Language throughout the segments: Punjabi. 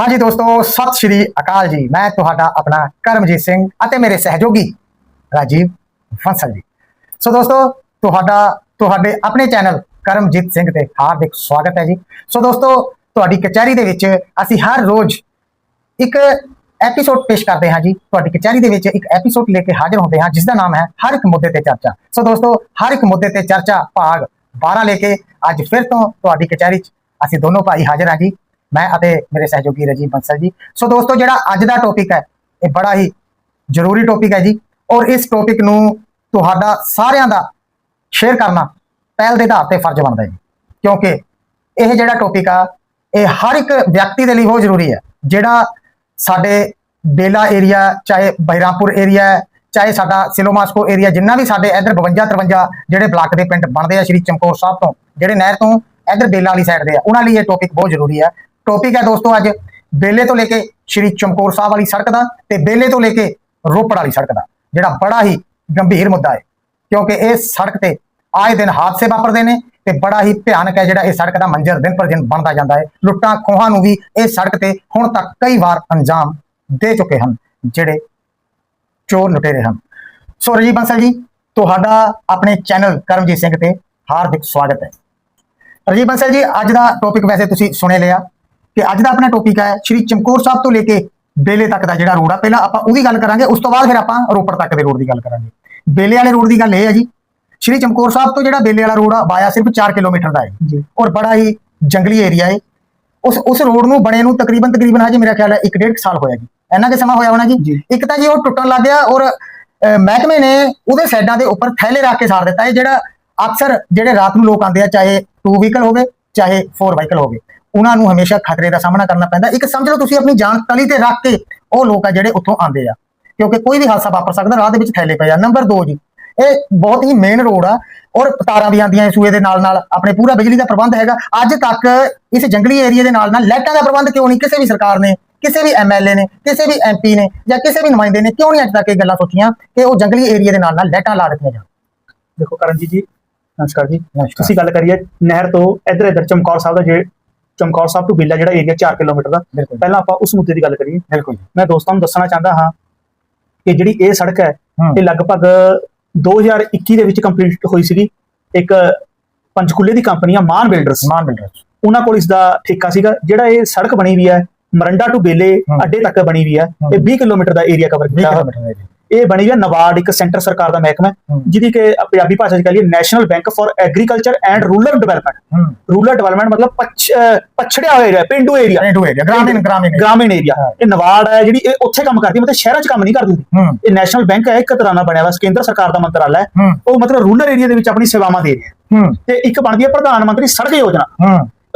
ਹਾਂਜੀ ਦੋਸਤੋ, ਸਤਿ ਸ਼੍ਰੀ ਅਕਾਲ ਜੀ। ਮੈਂ ਤੁਹਾਡਾ ਆਪਣਾ ਕਰਮਜੀਤ ਸਿੰਘ ਅਤੇ ਮੇਰੇ ਸਹਿਯੋਗੀ ਰਾਜੀਵ ਫੰਸਲ ਜੀ। ਸੋ ਦੋਸਤੋ, ਤੁਹਾਡਾ, ਤੁਹਾਡੇ ਆਪਣੇ ਚੈਨਲ ਕਰਮਜੀਤ ਸਿੰਘ ਤੇ ਹਾਰਦਿਕ ਸਵਾਗਤ ਹੈ ਜੀ। ਸੋ ਦੋਸਤੋ, ਤੁਹਾਡੀ ਕਚਹਿਰੀ ਦੇ ਵਿੱਚ ਅਸੀਂ ਹਰ ਰੋਜ਼ ਇੱਕ ਐਪੀਸੋਡ ਪੇਸ਼ ਕਰਦੇ ਹਾਂ ਜੀ। ਤੁਹਾਡੀ ਕਚਹਿਰੀ ਦੇ ਵਿੱਚ ਇੱਕ ਐਪੀਸੋਡ ਲੈ ਕੇ ਹਾਜ਼ਰ ਹੁੰਦੇ ਹਾਂ ਜਿਸ ਦਾ ਨਾਮ ਹੈ ਹਰ ਇੱਕ ਮੁੱਦੇ ਤੇ ਚਰਚਾ। ਸੋ ਦੋਸਤੋ, ਹਰ ਇੱਕ ਮੁੱਦੇ ਤੇ ਚਰਚਾ ਭਾਗ 12 ਲੈ ਕੇ ਅੱਜ ਫਿਰ ਤੋਂ ਤੁਹਾਡੀ ਕਚਹਿਰੀ 'ਚ ਅਸੀਂ ਦੋਨੋਂ ਭਾਈ ਹਾਜ਼ਰ ਹਾਂ ਜੀ। ਮੈਂ ਅਤੇ ਮੇਰੇ ਸਹਿਯੋਗੀ ਰਜੀਵ ਬੰਸਲ ਜੀ। ਸੋ ਦੋਸਤੋ, ਜਿਹੜਾ ਅੱਜ ਦਾ ਟੌਪਿਕ ਹੈ, ਇਹ ਬੜਾ ਹੀ ਜ਼ਰੂਰੀ ਟੌਪਿਕ ਹੈ ਜੀ। ਔਰ ਇਸ ਟੌਪਿਕ ਨੂੰ ਤੁਹਾਡਾ ਸਾਰਿਆਂ ਦਾ ਸ਼ੇਅਰ ਕਰਨਾ ਪਹਿਲ ਦੇ ਆਧਾਰ ਤੇ ਫਰਜ਼ ਬਣਦਾ ਹੈ ਜੀ। ਕਿਉਂਕਿ ਇਹ ਜਿਹੜਾ ਟੌਪਿਕ ਆ, ਇਹ ਹਰ ਇੱਕ ਵਿਅਕਤੀ ਦੇ ਲਈ ਬਹੁਤ ਜ਼ਰੂਰੀ ਹੈ। ਜਿਹੜਾ ਸਾਡੇ ਬੇਲਾ ਏਰੀਆ ਚਾਹੇ ਬਹਿਰਾਮਪੁਰ ਏਰੀਆ ਚਾਹੇ ਸਾਡਾ ਸਿਲੋਮਾਸਕੋ ਏਰੀਆ ਜਿੰਨਾ ਵੀ ਸਾਡੇ ਇਧਰ 52 53 ਜਿਹੜੇ ਬਲਾਕ ਦੇ ਪਿੰਡ ਬਣਦੇ ਆ, ਸ਼੍ਰੀ ਚਮਕੌਰ ਸਾਹਿਬ ਤੋਂ, ਜਿਹੜੇ ਨਹਿਰ ਤੋਂ ਇਧਰ ਬੇਲਾ ਵਾਲੀ ਸਾਈਡ ਦੇ ਆ, ਉਹਨਾਂ ਲਈ ਇਹ ਟੌਪਿਕ ਬਹੁਤ ਜ਼ਰੂਰੀ ਹੈ। ਟੌਪਿਕ ਹੈ ਦੋਸਤੋ ਅੱਜ। ਬੇਲੇ ਤੋਂ ਲੈ ਕੇ ਸ਼੍ਰੀ ਚਮਕੌਰ ਸਾਹਿਬ ਵਾਲੀ ਸੜਕ ਦਾ ਤੇ ਬੇਲੇ ਤੋਂ ਲੈ ਕੇ ਰੋਪੜ ਵਾਲੀ ਸੜਕ ਦਾ, ਜਿਹੜਾ ਬੜਾ ਹੀ ਗੰਭੀਰ ਮੁੱਦਾ ਹੈ। ਕਿਉਂਕਿ ਇਹ ਸੜਕ ਤੇ ਆਏ ਦਿਨ ਹਾਦਸੇ ਵਾਪਰਦੇ ਨੇ ਤੇ ਬੜਾ ਹੀ ਭਿਆਨਕ ਹੈ ਜਿਹੜਾ ਇਹ ਸੜਕ ਦਾ ਮੰਜ਼ਰ ਦਿਨ ਪਰ ਦਿਨ ਬਣਦਾ ਜਾਂਦਾ ਹੈ। ਲੁੱਟਾਂ ਖੋਹਾਂ ਨੂੰ ਵੀ ਇਹ ਸੜਕ ਤੇ ਹੁਣ ਤੱਕ ਕਈ ਵਾਰ ਅੰਜਾਮ ਦੇ ਚੁੱਕੇ ਹਨ, ਜਿਹੜੇ ਚੋਰ ਲੁਟੇਰੇ ਹਨ। ਸੋ ਰਜੀ ਬੰਸਲ ਜੀ, ਤੁਹਾਡਾ ਆਪਣੇ ਚੈਨਲ ਕਰਮਜੀਤ ਸਿੰਘ ਤੇ ਹਾਰਦਿਕ ਸਵਾਗਤ ਹੈ। ਰਜੀ ਬੰਸਲ ਜੀ, ਅੱਜ ਦਾ ਟੌਪਿਕ ਵੈਸੇ ਤੁਸੀਂ ਸੁਣੇ ਲਿਆ। ਕਿ ਅੱਜ ਦਾ ਆਪਣਾ ਟੌਪਿਕ ਹੈ ਸ਼੍ਰੀ ਚਮਕੌਰ ਸਾਹਿਬ ਤੋਂ ਲੈ ਕੇ ਬੇਲੇ ਤੱਕ ਦਾ ਜਿਹੜਾ ਰੋਡ ਆ ਪਹਿਲਾਂ ਆਪਾਂ ਉਹਦੀ ਗੱਲ ਕਰਾਂਗੇ ਉਸ ਤੋਂ ਬਾਅਦ ਫਿਰ ਆਪਾਂ ਰੋਪੜ ਤੱਕ ਦੇ ਰੋਡ ਦੀ ਗੱਲ ਕਰਾਂਗੇ। ਬੇਲੇ ਵਾਲੇ ਰੋਡ ਦੀ ਗੱਲ ਇਹ ਹੈ ਜੀ ਸ਼੍ਰੀ ਚਮਕੌਰ ਸਾਹਿਬ ਤੋਂ ਜਿਹੜਾ ਬੇਲੇ ਵਾਲਾ ਰੋਡ ਆ ਵਾਇਆ ਸਿਰਫ 4 ਕਿਲੋਮੀਟਰ ਦਾ ਹੈ ਜੀ। ਔਰ ਬੜਾ ਹੀ ਜੰਗਲੀ ਏਰੀਆ ਹੈ। ਉਸ ਉਸ ਰੋਡ ਨੂੰ ਬਣੇ ਨੂੰ ਤਕਰੀਬਨ ਤਕਰੀਬਨ ਹਜੇ ਮੇਰਾ ਖਿਆਲ ਹੈ 1.5 ਸਾਲ ਹੋਇਆ ਜੀ। ਇੰਨਾ ਕਿ ਸਮਾਂ ਹੋਇਆ ਹੋਣਾ ਜੀ। ਇੱਕ ਤਾਂ ਜੀ ਉਹ ਟੁੱਟਣ ਲੱਗ ਗਿਆ ਔਰ ਮਹਿਕਮੇ ਨੇ ਉਹਦੇ ਸਾਈਡਾਂ ਦੇ ਉੱਪਰ ਥੈਲੇ ਰੱਖ ਕੇ ਸਾੜ ਦਿੱਤਾ। ਇਹ ਜਿਹੜਾ ਅਕਸਰ ਜਿਹੜੇ ਰਾਤ ਨੂੰ ਲੋਕ ਆਉਂਦੇ ਆ ਚਾਹੇ 2 ਵਹੀਕਲ ਹੋਵੇ ਚਾਹੇ 4 ਵਹੀਕਲ ਹੋਵੇ। ਉਹਨਾਂ ਨੂੰ ਹਮੇਸ਼ਾ ਖਤਰੇ ਦਾ ਸਾਹਮਣਾ ਕਰਨਾ ਪੈਂਦਾ। ਇੱਕ ਸਮਝ ਲਓ ਤੁਸੀਂ ਆਪਣੀ ਜਾਨ ਤਲੀ ਤੇ ਰੱਖ ਕੇ ਉਹ ਲੋਕ ਆ ਜਿਹੜੇ ਉੱਥੋਂ ਆਉਂਦੇ ਆ। ਕਿਉਂਕਿ ਕੋਈ ਵੀ ਹਾਦਸਾ ਵਾਪਰ ਸਕਦਾ, ਰਾਹ ਦੇ ਵਿੱਚ ਥੈਲੇ ਪਏ ਆ। ਨੰਬਰ 2 ਜੀ, ਇਹ ਬਹੁਤ ਹੀ ਮੇਨ ਰੋਡ ਆ ਔਰ ਤਾਰਾਂ ਵੀ ਆਉਂਦੀਆਂ ਇਸ ਸੂਏ ਦੇ ਨਾਲ ਨਾਲ, ਆਪਣੇ ਪੂਰਾ ਬਿਜਲੀ ਦਾ ਪ੍ਰਬੰਧ ਹੈਗਾ। ਅੱਜ ਤੱਕ ਇਸ ਜੰਗਲੀ ਏਰੀਆ ਦੇ ਨਾਲ ਨਾਲ ਲਾਈਟਾਂ ਦਾ ਪ੍ਰਬੰਧ ਕਿਉਂ ਨਹੀਂ? ਕਿਸੇ ਵੀ ਸਰਕਾਰ ਨੇ, ਕਿਸੇ ਵੀ ਐਮਐਲਏ ਨੇ, ਕਿਸੇ ਵੀ ਐਮਪੀ ਨੇ ਜਾਂ ਕਿਸੇ ਵੀ ਨੁਮਾਇੰਦੇ ਨੇ ਕਿਉਂ ਨਹੀਂ ਅੱਜ ਤੱਕ ਇਹ ਗੱਲਾਂ ਸੋਚੀਆਂ ਕਿ ਉਹ ਜੰਗਲੀ ਏਰੀਆ ਦੇ ਨਾਲ ਨਾਲ ਲਾਈਟਾਂ ਲਾ ਦਿੱਤੀਆਂ ਜਾਣ? ਦੇਖੋ ਕਰਨਜੀਤ ਜੀ ਨਮਸਕਾਰ ਜੀ ਨਮਸਕਾਰ। ਤੁਸੀਂ ਗੱਲ ਕਰੀਏ ਨਹਿਰ ਤੋਂ ਇੱਧਰ ਇੱਧਰ ਚਮਕੌਰ ਸਾਹਿਬ ਦਾ ਜੇ ਚਮਕੌਰ ਸਾਹਿਬ ਤੋਂ ਬੇਲਾ ਜਿਹੜਾ ਏਰੀਆ 4 ਕਿਲੋਮੀਟਰ ਦਾ ਪਹਿਲਾਂ ਆਪਾਂ ਉਸ ਮੁੱਦੇ ਦੀ ਗੱਲ ਕਰੀਏ ਬਿਲਕੁਲ ਮੈਂ ਦੋਸਤਾਂ ਨੂੰ ਦੱਸਣਾ ਚਾਹੁੰਦਾ ਹਾਂ ਕਿ ਜਿਹੜੀ ਇਹ ਸੜਕ ਹੈ। ਇਹ ਲਗਭਗ 2021 ਦੇ ਵਿੱਚ ਕੰਪਲੀਟ ਹੋਈ ਸੀਗੀ ਇੱਕ ਪੰਚਕੂਲੇ ਦੀ ਕੰਪਨੀ ਆ ਮਾਨ ਬਿਲਡਰਸ ਸਮਾਨ ਬਿਲਡਰ ਉਹਨਾਂ ਕੋਲ ਇਸ ਦਾ ਠੇਕਾ ਸੀਗਾ ਜਿਹੜਾ ਇਹ ਸੜਕ ਬਣੀ ਵੀ ਹੈ ਮਰੰਡਾ ਟੂ ਬੇਲੇ। ਅੱਡੇ ਤੱਕ ਬਣੀ ਵੀ ਹੈ। ਇਹ 20 ਕਿਲੋਮੀਟਰ ਦਾ ਏਰੀਆ ਕਵਰ 20 ਕੀਤਾ ਹੋਇਆ। ਇਹ ਬਣੀ ਹੈ ਨਵਾਰਡ ਇੱਕ ਸੈਂਟਰ ਸਰਕਾਰ ਦਾ ਮਹਿਕਮਾ। ਜਿਹਦੀ ਕਿ ਪੰਜਾਬੀ ਭਾਸ਼ਾ 'ਚ ਕਹੀਏ national bank for agriculture and rural development rural development ਮਤਲਬ ਪਛੜਿਆ ਹੋਇਆ ਏਰੀਆ ਪਿੰਡੂ ਏਰੀਆ ਰੇਡੂ ਏਰੀਆ ਗ੍ਰਾਮੀਣ ਗ੍ਰਾਮੀਣ ਗ੍ਰਾਮੀਣ ਏਰੀਆ। ਇਹ ਨਵਾਰਡ ਹੈ ਜਿਹੜੀ ਇਹ ਉੱਥੇ ਕੰਮ ਕਰਦੀ ਮਤਲਬ ਸ਼ਹਿਰਾਂ 'ਚ ਕੰਮ ਨਹੀਂ ਕਰਦੀ ਇਹ ਨੈਸ਼ਨਲ ਬੈਂਕ ਹੈ ਇੱਕ ਤਰ੍ਹਾਂ ਨਾਲ ਬਣਿਆ ਹੋਇਆ ਕੇਂਦਰ ਸਰਕਾਰ ਦਾ ਮੰਤਰਾਲਾ ਹੈ। ਉਹ ਮਤਲਬ ਰੂਰਲ ਏਰੀਆ ਦੇ ਵਿੱਚ ਆਪਣੀ ਸੇਵਾਵਾਂ ਦੇ ਰਿਹਾ ਹੈ। ਤੇ ਇੱਕ ਬਣਦੀ ਹੈ ਪ੍ਰਧਾਨ ਮੰਤਰੀ ਸੜਕ ਯੋਜਨਾ।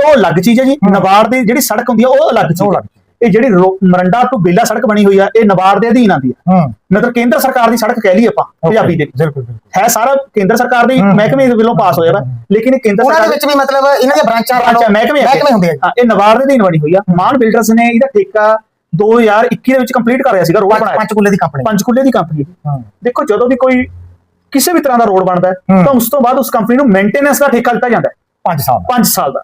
ਉਹ ਅਲੱਗ ਚੀਜ਼ ਹੈ ਜੀ। ਨਵਾਰਡ ਦੀ ਜਿਹੜੀ ਸੜਕ ਹੁੰਦੀ ਹੈ ਉਹ ਅਲੱਗ ਚੀਜ਼ ਹੈ। ਇਹ ਜਿਹੜੀ ਮਰੰਡਾ ਟੂ ਬੇਲਾ ਸੜਕ ਬਣੀ ਹੋਈ ਆ ਇਹ ਨਵਾਰਡ ਦੇ ਅਧੀਨ ਹੈ ਹੂੰ। ਮਤਲਬ ਕੇਂਦਰ ਸਰਕਾਰ ਦੀ ਸੜਕ ਕਹਿ ਲਈ ਆਪਾਂ ਪੰਜਾਬੀ ਦੇ। ਬਿਲਕੁਲ ਬਿਲਕੁਲ। ਹੈ ਸਾਰਾ ਕੇਂਦਰ ਸਰਕਾਰ ਦੀ। ਮਹਿਕਮੇ ਦੇ ਵੱਲੋਂ ਪਾਸ ਹੋਇਆ ਵਾ। ਲੇਕਿਨ ਇਹ ਕੇਂਦਰ ਉਹਨਾਂ ਦੇ ਸਰਕਾਰ ਵਿੱਚ ਵੀ ਮਤਲਬ ਇਹਨਾਂ ਦੀਆਂ ਬ੍ਰਾਂਚਾਂ ਮਹਿਕਮੇ ਮਹਿਕਮੇ ਹੁੰਦੇ ਆ। ਇਹ ਨਵਾਰ ਦੇ ਅਧੀਨ ਬਣੀ ਹੋਈ ਆ। ਮਾਨ ਬਿਲਡਰਸ ਨੇ ਇਹਦਾ ਠੇਕਾ 2021 ਦੇ ਵਿੱਚ ਕੰਪਲੀਟ ਕਰ ਰਿਹਾ ਸੀਗਾ ਰੋਡ ਬਣਾਇਆ। ਪੰਚਕੂਲੇ ਦੀ ਕੰਪਨੀ ਪੰਚਕੂਲੇ ਦੀ ਕੰਪਨੀ ਹੂੰ। ਦੇਖੋ ਜਦੋਂ ਵੀ ਕੋਈ ਕਿਸੇ ਵੀ ਤਰ੍ਹਾਂ ਦਾ ਰੋਡ ਬਣਦਾ। ਤਾਂ ਉਸ ਤੋਂ ਬਾਅਦ ਉਸ ਕੰਪਨੀ ਨੂੰ ਮੇਨਟੇਨੈਂਸ ਦਾ ਠੇਕਾ ਦਿੱਤਾ ਜਾਂਦਾ ਹੈ। 5 ਸਾਲ ਦਾ। 5 ਸਾਲ ਦਾ।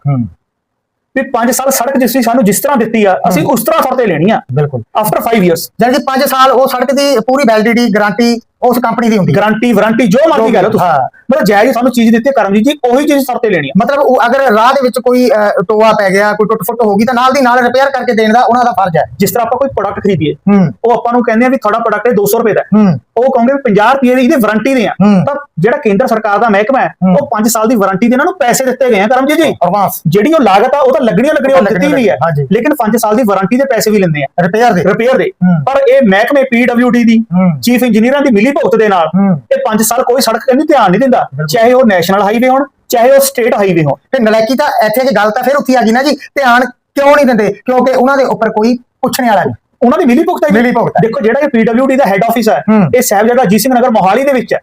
ਵੀ 5 ਸਾਲ ਸੜਕ ਜਿਸ ਸਾਨੂੰ ਜਿਸ ਤਰ੍ਹਾਂ ਦਿੱਤੀ ਆ ਅਸੀਂ ਉਸ ਤਰ੍ਹਾਂ ਫੜ ਤੇ ਲੈਣੀ ਆ। ਬਿਲਕੁਲ। ਆਫਟਰ 5 ਇਅਰਸ ਜਾਨੀ ਕਿ 5 ਸਾਲ ਉਹ ਸੜਕ ਦੀ ਪੂਰੀ ਵੈਲਿਡਿਟੀ ਗਾਰੰਟੀ ਉਸ ਕੰਪਨੀ ਦੀ ਹੁੰਦੀ ਹੈ। ਗਾਰੰਟੀ ਵਾਰੰਟੀ ਜੋ ਮਰਜ਼ੀ ਕਹਿ ਲਓ ਤੁਸੀਂ। ਹਾਂ। ਮਤਲਬ ਜਾਇਜ਼ ਸਾਨੂੰ ਚੀਜ਼ ਦਿੱਤੀ ਹੈ ਕਰਮਜੀਤ ਜੀ ਉਹੀ ਚੀਜ਼ ਸਰ ਤੇ ਲੈਣੀ ਆ ਮਤਲਬ ਉਹ ਅਗਰ ਰਾਹ ਦੇ ਵਿੱਚ ਕੋਈ ਟੋਆ ਪੈ ਗਿਆ ਕੋਈ ਟੁੱਟ ਫੁੱਟ ਹੋ ਗਈ ਤਾਂ ਨਾਲ ਦੀ ਨਾਲ ਰਿਪੇਅਰ ਕਰਕੇ ਦੇਣ ਦਾ ਉਹਨਾਂ ਦਾ ਫਰਜ਼ ਹੈ। ਜਿਸ ਤਰ੍ਹਾਂ ਆਪਾਂ ਕੋਈ ਪ੍ਰੋਡਕਟ ਖਰੀਦੀਏ ਹੂੰ। ਉਹ ਆਪਾਂ ਨੂੰ ਕਹਿੰਦੇ ਆ ਵੀ ਤੁਹਾਡਾ ਪ੍ਰੋਡਕਟ 200 ਰੁਪਏ ਦਾ ਹੈ। ਹੂੰ। ਉਹ ਕਹੋਗੇ ਵੀ 50 ਰੁਪਏ ਦੀ ਇਹਦੀ ਵਾਰੰਟੀ ਦੇ ਆ। ਹੂੰ। ਤਾਂ ਜਿਹੜਾ ਕੇਂਦਰ ਸਰਕਾਰ ਦਾ ਮਹਿਕਮਾ ਹੈ ਹੂੰ। ਉਹ 5 ਸਾਲ ਦੀ ਵਾਰੰਟੀ ਦੇ ਇਹਨਾਂ ਨੂੰ ਪੈਸੇ ਦਿੱਤੇ ਗਏ ਆ ਕਰਮਜੀਤ ਜੀ। ਐਡਵਾਂਸ ਜਿਹੜੀ ਉਹ ਲਾਗਤ ਆ ਉਹ ਤਾਂ ਲੱਗਣੀਆਂ ਲੱਗਣੀਆਂ ਉਹ ਲੱਗਣੀਆਂ ਦਿੱਤੀ ਵੀ ਹੈ। ਹਾਂਜੀ। ਲੇਕਿਨ 5 ਸਾਲ ਦੀ ਵਾਰੰਟੀ ਦੇ ਪੈਸੇ ਵੀ ਲੈਂਦੇ ਆ। ਰਿਪੇਅਰ ਦੇ। ਰਿਪੇਅਰ ਦੇ। ਹੂੰ। ਪਰ ਇਹ ਮਹਿਕਮੇ ਪੀਡਬਲਯੂਡੀ ਦੀ ਹੂੰ। ਚੀਫ ਇੰਜੀਨੀਅਰਾਂ ਦੀ ਮਿਲੀ ਭੁਗਤ ਦੇ ਨਾਲ। ਇਹ 5 ਸਾਲ ਕੋਈ ਸੜਕ ਕੰਨੀ ਧਿਆਨ ਨਹੀਂ ਦਿੰਦਾ। ਚਾਹੇ ਉਹ ਨੈਸ਼ਨਲ ਹਾਈਵੇ ਹੋਣ ਚਾਹੇ ਉਹ ਸਟੇਟ ਹਾਈਵੇ ਹੋਣ। ਤੇ ਨਲਾਇਕੀ ਤਾਂ ਇੱਥੇ ਜੇ ਗੱਲ ਤਾਂ ਫਿਰ ਉੱਥੇ ਆ ਗਈ ਨਾ ਜੀ ਧਿਆਨ ਕਿਉਂ ਨਹੀਂ ਦਿੰਦੇ? ਕਿਉਂਕਿ ਉਹਨਾਂ ਦੇ ਉੱਪਰ ਕੋਈ ਪੁੱਛਣੇ ਵਾਲਾ ਨਹੀਂ। ਉਹਨਾਂ ਦੀ ਮਿਲੀ ਭੁਗਤ ਹੈ ਜੀ। ਮਿਲੀ ਭੁਗਤ ਹੈ। ਦੇਖੋ ਜਿਹੜਾ ਇਹ ਪੀਡਬਲਯੂਡੀ ਦਾ ਹੈੱਡ ਆਫਿਸ ਹੈ। ਇਹ ਸਾਹਿਬਜ਼ਾਦਾ ਅਜੀਤ ਸਿੰਘ ਨਗਰ ਮੋਹਾਲੀ ਦੇ ਵਿੱਚ ਹੈ।